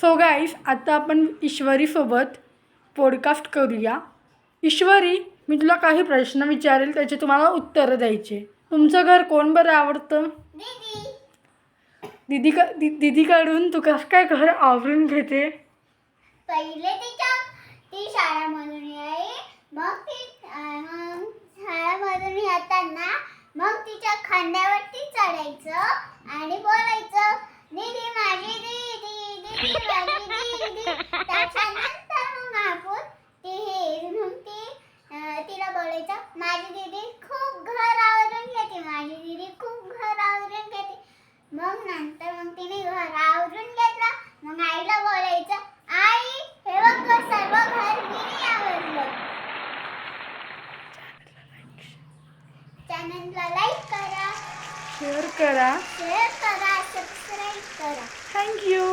So guys आता आपण ईश्वरीसोबत podcast करूया. ईश्वरी मी तुला काही प्रश्न विचारेल त्याचे तुम्हाला उत्तरं द्यायचे. तुमचं घर कोण बरं आवडतं? दीदी. दिदी क दि दिदीकडून तू कसं काय घर आवरून घेते? पहिले तिच्या ती शाळामधून याई मग ती मग शाळामधून येताना मग तिच्या खांद्यावरती चढायचं आणि बोलायचं दीदी माझी दीदी दीदी माझी दीदी त्याच्यानंतर मग आपण ती हे मग ती अं, तिला बोलायचं माझी दीदी खूप घर आवरून घेते माझी दीदी खूप घर आवरून घेते मग नंतर मग तिने घर आवरून घेतलं मग आईला बोलायचं आई हे बघ सर्व घर मी आवरलं चॅनलला लाईक करा शेअर करा. शेअर करा सबस्क्राईब करा. थँक्यू